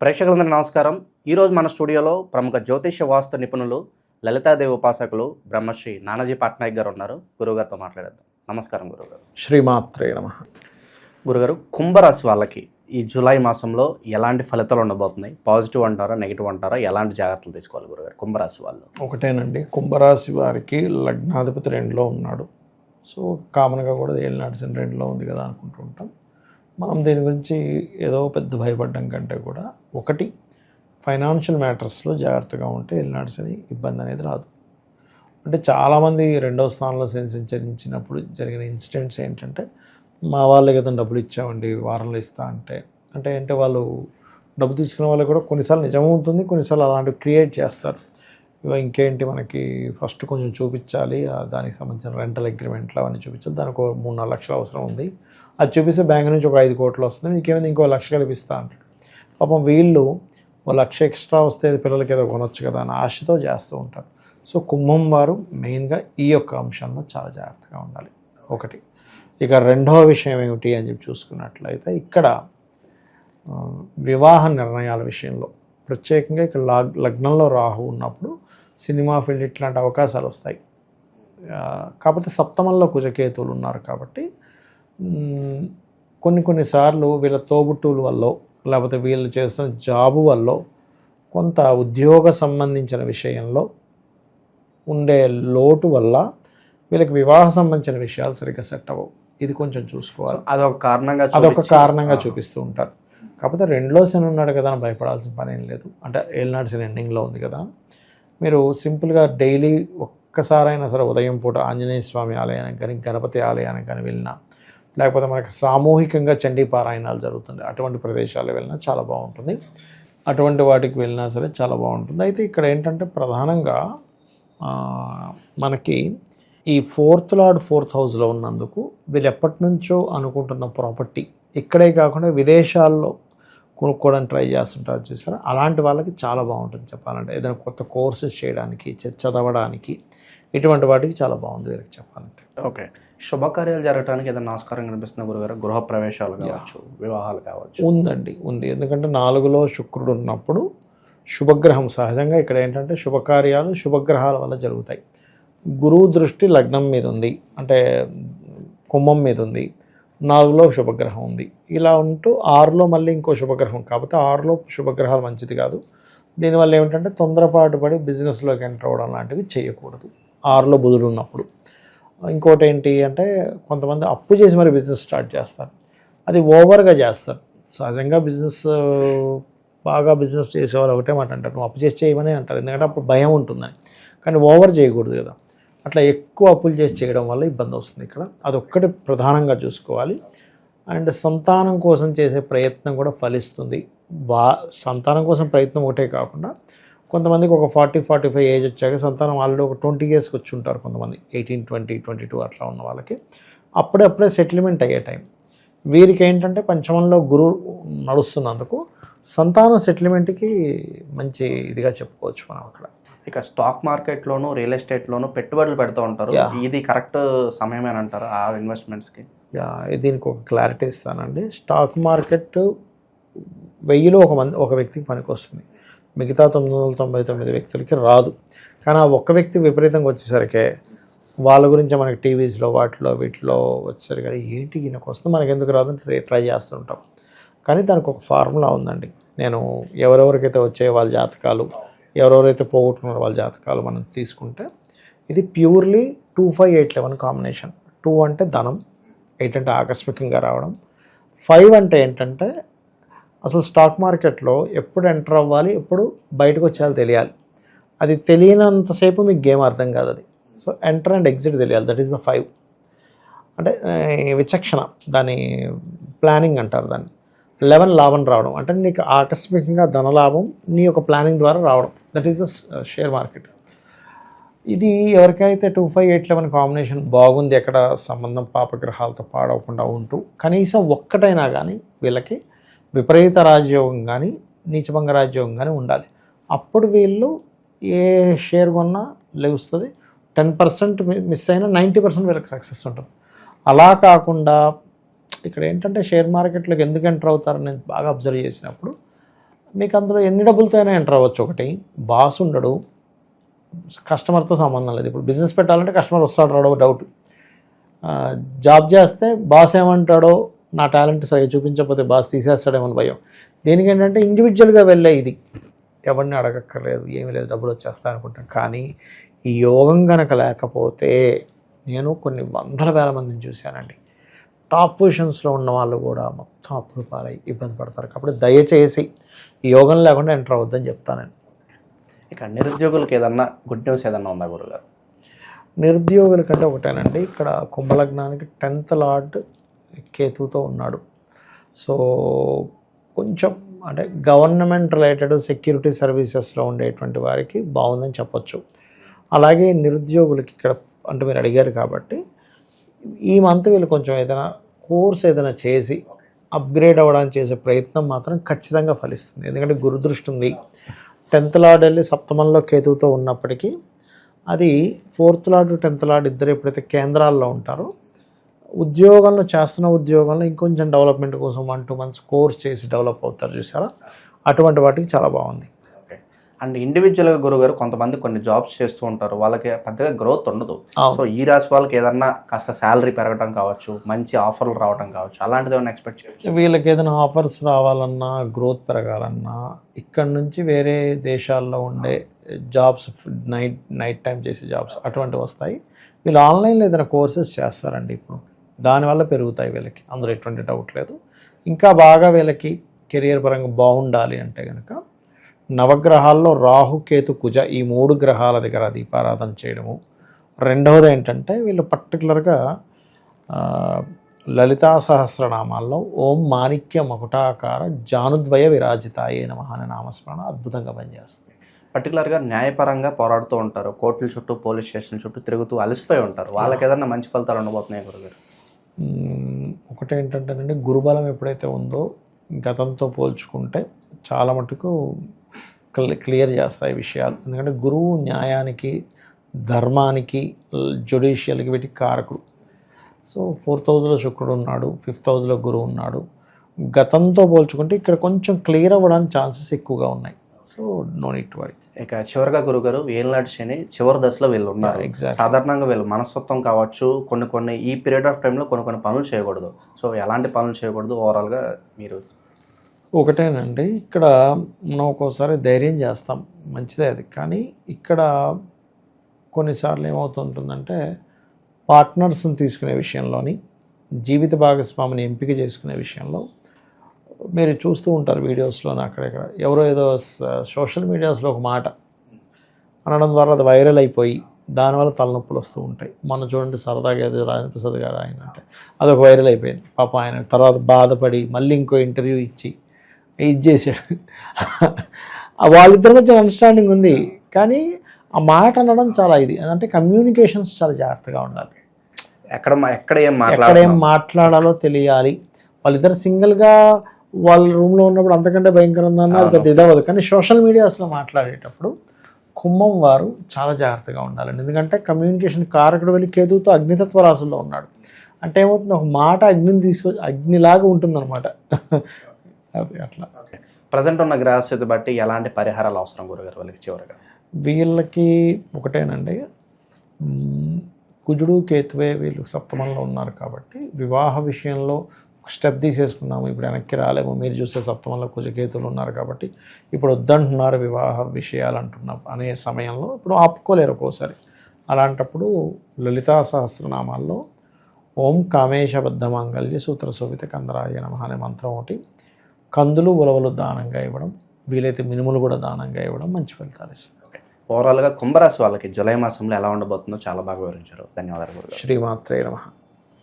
ప్రేక్షకులందరికీ నమస్కారం. ఈరోజు మన స్టూడియోలో ప్రముఖ జ్యోతిష్య వాస్తు నిపుణులు లలితాదేవి ఉపాసకులు బ్రహ్మశ్రీ నానాజీ పట్నాయక్ గారు ఉన్నారు. గురుగారితో మాట్లాడేద్దాం. నమస్కారం గురుగారు శ్రీమాత్రే నమ. గురుగారు కుంభరాశి వాళ్ళకి ఈ జూలై మాసంలో ఎలాంటి ఫలితాలు ఉండబోతున్నాయి? పాజిటివ్ అంటారా నెగిటివ్ అంటారా? ఎలాంటి జాగ్రత్తలు తీసుకోవాలి గురుగారు? కుంభరాశి వాళ్ళు. ఒకటేనండి. కుంభరాశి వారికి లగ్నాధిపతి రెండులో ఉన్నాడు. సో కామన్గా కూడా ఏలినాటి శని రెండులో ఉంది కదా అనుకుంటూ ఉంటాం. మనం దీని గురించి ఏదో పెద్ద భయపడడం కంటే కూడా ఒకటి ఫైనాన్షియల్ మ్యాటర్స్లో జాగ్రత్తగా ఉంటే ఏలినాటి ఇబ్బంది అనేది రాదు. అంటే చాలామంది రెండవ స్థానంలో శని సంచరించినప్పుడు జరిగిన ఇన్సిడెంట్స్ ఏంటంటే మా వాళ్ళకి ఏదైనా డబ్బులు ఇచ్చామండి వారంలో ఇస్తా అంటే అంటే అంటే వాళ్ళు డబ్బు తీసుకునే వాళ్ళు కూడా కొన్నిసార్లు నిజం ఉంటుంది కొన్నిసార్లు అలాంటివి క్రియేట్ చేస్తారు. ఇంకేంటి మనకి ఫస్ట్ కొంచెం చూపించాలి దానికి సంబంధించిన రెంటల్ అగ్రిమెంట్లు అవన్నీ చూపించాలి. దానికి ఒక మూడు నాలుగు లక్షలు అవసరం ఉంది. అది చూపిస్తే బ్యాంక్ నుంచి ఒక ఐదు కోట్లు వస్తుంది. మీకేమైంది ఇంకో లక్ష కలిపిస్తా అంటాడు. పాపం వీళ్ళు ఓ లక్ష ఎక్స్ట్రా వస్తే అది పిల్లలకి ఏదో కొనొచ్చు కదా అని ఆశతో చేస్తూ ఉంటారు. సో కుంభం వారు మెయిన్గా ఈ యొక్క అంశంలో చాలా జాగ్రత్తగా ఉండాలి. ఒకటి. ఇక రెండవ విషయం ఏమిటి అని చెప్పి చూసుకున్నట్లయితే ఇక్కడ వివాహ నిర్ణయాల విషయంలో ప్రత్యేకంగా ఇక్కడ లాగ్ లగ్నంలో రాహు ఉన్నప్పుడు సినిమా ఫీల్డ్ ఇట్లాంటి అవకాశాలు వస్తాయి. కాకపోతే సప్తమంలో కుజకేతువులు ఉన్నారు కాబట్టి కొన్ని కొన్నిసార్లు వీళ్ళ తోబుట్టువుల వల్ల లేకపోతే వీళ్ళు చేస్తున్న జాబు వల్ల కొంత ఉద్యోగ సంబంధించిన విషయంలో ఉండే లోటు వల్ల వీళ్ళకి వివాహ సంబంధించిన విషయాలు సరిగ్గా సెట్ అవ్వవు. ఇది కొంచెం చూసుకోవాలి. అదొక కారణంగా అదొక కారణంగా చూపిస్తూ ఉంటారు. కాకపోతే రెండులో శని ఉన్నాడు కదా అని భయపడాల్సిన పని ఏం లేదు. అంటే ఏళ్ళనాడు శని ఎండింగ్లో ఉంది కదా. మీరు సింపుల్గా డైలీ ఒక్కసారైనా సరే ఉదయం పూట ఆంజనేయ స్వామి ఆలయానికి కానీ గణపతి ఆలయానికి కానీ వెళ్ళినా లేకపోతే మనకి సామూహికంగా చండీ పారాయణాలు జరుగుతుంది అటువంటి ప్రదేశాలు వెళ్ళినా చాలా బాగుంటుంది. అటువంటి వాటికి వెళ్ళినా సరే చాలా బాగుంటుంది. అయితే ఇక్కడ ఏంటంటే ప్రధానంగా మనకి ఈ ఫోర్త్ లార్డ్ ఫోర్త్ హౌస్లో ఉన్నందుకు వీళ్ళు ఎప్పటి నుంచో అనుకుంటున్న ప్రాపర్టీ ఇక్కడే కాకుండా విదేశాల్లో కొనుక్కోవడానికి ట్రై చేస్తుంటారు చూసారా? అలాంటి వాళ్ళకి చాలా బాగుంటుంది చెప్పాలంటే. ఏదైనా కొత్త కోర్సెస్ చేయడానికి చదవడానికి ఇటువంటి వాటికి చాలా బాగుంది వీరికి చెప్పాలంటే. ఓకే. శుభకార్యాలు జరగడానికి ఏదైనా ఆస్కారం కనిపిస్తుంది గురుగారు? గృహ ప్రవేశాలు కావచ్చు వివాహాలు కావచ్చు. ఉందండి ఉంది. ఎందుకంటే నాలుగులో శుక్రుడు ఉన్నప్పుడు శుభగ్రహం సహజంగా ఇక్కడ ఏంటంటే శుభకార్యాలు శుభగ్రహాల వల్ల జరుగుతాయి. గురువు దృష్టి లగ్నం మీద ఉంది. అంటే కుంభం మీద ఉంది. నాలుగులో శుభగ్రహం ఉంది. ఇలా ఉంటూ ఆరులో మళ్ళీ ఇంకో శుభగ్రహం. కాకపోతే ఆరులో శుభగ్రహాలు మంచిది కాదు. దీనివల్ల ఏమిటంటే తొందరపాటు పడి బిజినెస్లోకి ఎంటర్ అవ్వడం లాంటివి చేయకూడదు. ఆరులో బుధుడు ఉన్నప్పుడు. ఇంకోటి ఏంటి అంటే కొంతమంది అప్పు చేసి మరి బిజినెస్ స్టార్ట్ చేస్తారు. అది ఓవర్గా చేస్తారు. సహజంగా బిజినెస్ బాగా బిజినెస్ చేసేవారు ఒకటే మాట అంటారు. నువ్వు అప్పు చేసి చేయమని అంటారు. ఎందుకంటే అప్పుడు భయం ఉంటుందని. కానీ ఓవర్ చేయకూడదు కదా. అట్లా ఎక్కువ అప్పులు చేసి చేయడం వల్ల ఇబ్బంది వస్తుంది ఇక్కడ. అదొక్కటి ప్రధానంగా చూసుకోవాలి. అండ్ సంతానం కోసం చేసే ప్రయత్నం కూడా ఫలిస్తుంది. బా సంతానం కోసం ప్రయత్నం ఒకటే కాకుండా కొంతమందికి ఒక ఫార్టీ ఫార్టీ ఫైవ్ ఏజ్ వచ్చాక సంతానం ఆల్రెడీ ఒక ట్వంటీ ఇయర్స్కి వచ్చి ఉంటారు కొంతమంది. ఎయిటీన్ ట్వంటీ ట్వంటీ టూ అట్లా ఉన్న వాళ్ళకి. అప్పుడే అప్పుడే సెటిల్మెంట్ అయ్యే టైం వీరికి ఏంటంటే పంచమంలో గురువు నడుస్తున్నందుకు సంతాన సెటిల్మెంట్కి మంచి ఇదిగా చెప్పుకోవచ్చు మనం అక్కడ. ఇక స్టాక్ మార్కెట్లోను రియల్ ఎస్టేట్లోను పెట్టుబడులు పెడుతూ ఉంటారు. ఇది కరెక్ట్ సమయమేనంటారు ఆ ఇన్వెస్ట్మెంట్స్కి? దీనికి ఒక క్లారిటీ ఇస్తానండి. స్టాక్ మార్కెట్ వెయ్యిలో ఒక మంది ఒక వ్యక్తికి పనికి వస్తుంది మిగతా తొమ్మిది వందల తొంభై తొమ్మిది వ్యక్తులకి రాదు. కానీ ఆ ఒక్క వ్యక్తి విపరీతంగా వచ్చేసరికి వాళ్ళ గురించి మనకి టీవీస్లో వాటిలో వీటిలో వచ్చేసరికి "అరే, ఏంటి ఈయనకు వస్తుంది? మనకి ఎందుకు రాదని ట్రై ట్రై చేస్తుంటాం. కానీ దానికి ఒక ఫార్ములా ఉందండి. నేను ఎవరెవరికైతే వచ్చే వాళ్ళ జాతకాలు ఎవరెవరైతే పోగొట్టుకున్నారో వాళ్ళ జాతకాలు మనం తీసుకుంటే ఇది purely two five eight eleven combination. Two అంటే ధనం ఎయిట్ అంటే ఆకస్మికంగా రావడం ఫైవ్ అంటే ఏంటంటే అసలు స్టాక్ మార్కెట్లో ఎప్పుడు ఎంటర్ అవ్వాలి ఎప్పుడు బయటకు వచ్చేయాలో తెలియాలి. అది తెలియనంతసేపు మీకు గేమ్ అర్థం కాదు అది. సో ఎంటర్ అండ్ ఎగ్జిట్ తెలియాలి దట్ ఈస్ ద ఫైవ్ అంటే విచక్షణ దాని ప్లానింగ్ అంటారు దాన్ని. లెవెన్ లాభం రావడం. అంటే నీకు ఆకస్మికంగా ధనలాభం నీ యొక్క ప్లానింగ్ ద్వారా రావడం. That is the share market ఇది ఎవరికైతే two five eight eleven combination బాగుంది ఎక్కడ సంబంధం పాపగ్రహాలతో పాడవకుండా ఉంటూ కనీసం ఒక్కటైనా కానీ వీళ్ళకి విపరీత రాజ్యోగం కానీ నీచభంగ రాజ్యోగం కానీ ఉండాలి. అప్పుడు వీళ్ళు ఏ షేర్ కొన్నా లెగుస్తుంది. టెన్ పర్సెంట్ మిస్ అయినా నైంటీ పర్సెంట్ వీళ్ళకి సక్సెస్ ఉంటుంది. అలా కాకుండా ఇక్కడ ఏంటంటే షేర్ మార్కెట్లోకి ఎందుకు ఎంటర్ అవుతారని నేను బాగా అబ్జర్వ్ చేసినప్పుడు మీకు అందులో ఎన్ని డబ్బులతో అయినా ఎంటర్ అవ్వచ్చు. ఒకటి బాస్ ఉండడు. కస్టమర్తో సంబంధం లేదు. ఇప్పుడు బిజినెస్ పెట్టాలంటే కస్టమర్ వస్తాడు రాడో డౌట్. జాబ్ చేస్తే బాస్ ఏమంటాడో నా టాలెంట్ సరిగ్గా చూపించకపోతే బాస్ తీసేస్తాడేమో అని భయం. దీనికి ఏంటంటే ఇండివిజువల్గా వెళ్ళే ఇది. ఎవరిని అడగక్కర్లేదు ఏమీ లేదు డబ్బులు వచ్చేస్తా అనుకుంటాను. కానీ ఈ యోగం కనుక లేకపోతే నేను కొన్ని వందల వేల మందిని చూశానండి. టాప్ పొజిషన్స్లో ఉన్న వాళ్ళు కూడా మొత్తం అప్పులు పాలై ఇబ్బంది పడతారు. కాబట్టి దయచేసి యోగం లేకుండా ఎంటర్ అవ్వద్దని చెప్తాను ఇక నిరుద్యోగులకు ఏదన్నా గుడ్ న్యూస్ ఏదన్నా ఉందా గురుగారు? నిరుద్యోగుల కంటే ఒకటేనండి. ఇక్కడ కుంభలగ్నానికి టెన్త్ లార్డ్ కేతుతో ఉన్నాడు. సో కొంచెం అంటే గవర్నమెంట్ రిలేటెడ్ సెక్యూరిటీ సర్వీసెస్లో ఉండేటువంటి వారికి బాగుందని చెప్పొచ్చు. అలాగే నిరుద్యోగులకి ఇక్కడ అంటే మీరు అడిగారు కాబట్టి ఈ మంత్ వీళ్ళు కొంచెం ఏదైనా కోర్స్ ఏదైనా చేసి అప్గ్రేడ్ అవ్వడానికి చేసే ప్రయత్నం మాత్రం ఖచ్చితంగా ఫలిస్తుంది. ఎందుకంటే గురుదృష్టి ఉంది. టెన్త్ లార్డ్ వెళ్ళి సప్తమంలో కేతువుతో ఉన్నప్పటికీ అది ఫోర్త్ లార్డ్ టెన్త్ లార్డ్ ఇద్దరు ఎప్పుడైతే కేంద్రాల్లో ఉంటారో ఉద్యోగంలో చేస్తున్న ఉద్యోగంలో ఇంకొంచెం డెవలప్మెంట్ కోసం వన్ టూ మంత్స్ కోర్స్ చేసి డెవలప్ అవుతారు చూసారా? అటువంటి వాటికి చాలా బాగుంది. అండ్ ఇండివిజువల్గా గురుగారు కొంతమంది కొన్ని జాబ్స్ చేస్తూ ఉంటారు. వాళ్ళకి పెద్దగా గ్రోత్ ఉండదు. సో ఈ రాశి వాళ్ళకి ఏదన్నా కాస్త శాలరీ పెరగడం కావచ్చు మంచి ఆఫర్లు రావడం కావచ్చు అలాంటిది ఏమైనా ఎక్స్పెక్ట్ చేయొచ్చు? వీళ్ళకి ఏదైనా ఆఫర్స్ రావాలన్నా గ్రోత్ పెరగాలన్నా ఇక్కడ నుంచి వేరే దేశాల్లో ఉండే జాబ్స్ నైట్ నైట్ టైం చేసే జాబ్స్ అటువంటివి వస్తాయి. వీళ్ళు ఆన్లైన్లో ఏదైనా కోర్సెస్ చేస్తారండి ఇప్పుడు. దానివల్ల పెరుగుతాయి వీళ్ళకి. అందులో ఎటువంటి డౌట్ లేదు. ఇంకా బాగా వీళ్ళకి కెరియర్ పరంగా బాగుండాలి అంటే కనుక నవగ్రహాల్లో రాహు కేతు కుజ ఈ మూడు గ్రహాల దగ్గర దీపారాధన చేయడము. రెండవది ఏంటంటే వీళ్ళు పర్టికులర్గా లలితా సహస్రనామాల్లో ఓం మాణిక్య మకుటాకార జానుద్వయ విరాజితాయే నమ అనే నామస్మరణ అద్భుతంగా పనిచేస్తుంది. పర్టికులర్గా న్యాయపరంగా పోరాడుతూ ఉంటారు. కోర్టుల చుట్టూ పోలీస్ స్టేషన్ చుట్టూ తిరుగుతూ అలసిపోయి ఉంటారు. వాళ్ళకి ఏదన్నా మంచి ఫలితాలు ఉండబోతున్నాయి గురుగారు? ఒకటేంటంటేనండి గురుబలం ఎప్పుడైతే ఉందో గతంతో పోల్చుకుంటే చాలా మటుకు క్లియర్ చేస్తాయి విషయాలు. ఎందుకంటే గురువు న్యాయానికి ధర్మానికి జ్యుడిషియల్కి వీటికి కారకుడు. సో ఫోర్త్ హౌస్లో శుక్రుడు ఉన్నాడు ఫిఫ్త్ హౌస్లో గురువు ఉన్నాడు. గతంతో పోల్చుకుంటే ఇక్కడ కొంచెం క్లియర్ అవ్వడానికి ఛాన్సెస్ ఎక్కువగా ఉన్నాయి. So no need worry. ఇక చివరిగా గురుగారు ఏళ్ళనాటి శని చివరి దశలో వీళ్ళు ఉన్నారు. సాధారణంగా వీళ్ళు మనస్తత్వం కావచ్చు కొన్ని కొన్ని ఈ పీరియడ్ ఆఫ్ టైంలో కొన్ని కొన్ని పనులు చేయకూడదు. సో ఎలాంటి పనులు చేయకూడదు ఓవరాల్గా మీరు ఒకటేనండి ఇక్కడ మనం ఒక్కోసారి ధైర్యం చేస్తాం. మంచిదే అది. కానీ ఇక్కడ కొన్నిసార్లు ఏమవుతుంటుందంటే పార్ట్నర్స్ని తీసుకునే విషయంలోని జీవిత భాగస్వామిని ఎంపిక చేసుకునే విషయంలో మీరు చూస్తూ ఉంటారు వీడియోస్లోని అక్కడెక్కడ. ఎవరో ఏదో సోషల్ మీడియాస్లో ఒక మాట అనడం ద్వారా అది వైరల్ అయిపోయి దానివల్ల తలనొప్పులు వస్తూ ఉంటాయి. మొన్న చూడండి సరదాగా ఏదో రాజప్రసాద్ గారు ఆయన అంటే అదొక వైరల్ అయిపోయింది. పాప ఆయన తర్వాత బాధపడి మళ్ళీ ఇంకో ఇంటర్వ్యూ ఇచ్చి ఇది చేశాడు. వాళ్ళిద్దరి మధ్య అండర్స్టాండింగ్ ఉంది. కానీ ఆ మాట అనడం చాలా ఇది. అంటే కమ్యూనికేషన్స్ చాలా జాగ్రత్తగా ఉండాలి. ఎక్కడ ఎక్కడ ఏం ఎక్కడ ఏం మాట్లాడాలో తెలియాలి. వాళ్ళిద్దరు సింగిల్గా వాళ్ళ రూమ్లో ఉన్నప్పుడు అంతకంటే భయంకరంగా అది పెద్ద ఇదవ్వదు. కానీ సోషల్ మీడియాస్లో మాట్లాడేటప్పుడు కుంభం వారు చాలా జాగ్రత్తగా ఉండాలండి. ఎందుకంటే కమ్యూనికేషన్ కారకుడు వెళ్ళి కేతువుతో అగ్నితత్వ రాశుల్లో ఉన్నాడు. అంటే ఏమవుతుంది? ఒక మాట అగ్నిని తీసుకొచ్చి అగ్నిలాగా ఉంటుందన్నమాట. అది అట్లా. ప్రజెంట్ ఉన్న గ్రహస్థితి బట్టి ఎలాంటి పరిహారాలు అవసరం గురుగారు వాళ్ళకి చివరిగా? వీళ్ళకి ఒకటేనండి. కుజుడు కేతువే వీళ్ళు సప్తమంలో ఉన్నారు కాబట్టి వివాహ విషయంలో ఒక స్టెప్ తీసేసుకున్నాము. ఇప్పుడు వెనక్కి రాలేము. మీరు చూసే సప్తమంలో కుజకేతులు ఉన్నారు కాబట్టి ఇప్పుడు వద్దంటున్నారు వివాహ విషయాలు అంటున్నాం అనే సమయంలో ఇప్పుడు ఆపుకోలేరు ఒక్కోసారి. అలాంటప్పుడు లలితా సహస్రనామాల్లో ఓం కామేశబద్ధ మాంగళ్య సూత్ర శోభిత కందరాయ నమ అనే మంత్రం ఒకటి కందులు ఉలవలు దానంగా ఇవ్వడం వీలైతే మినుములు కూడా దానంగా ఇవ్వడం మంచి ఫలితాలు ఇస్తుంది. ఓవరాల్గా కుంభరాశి వాళ్ళకి జూలై మాసంలో ఎలా ఉండబోతుందో చాలా బాగా వివరించారు. ధన్యవాదాలు శ్రీమాత్రే నమ.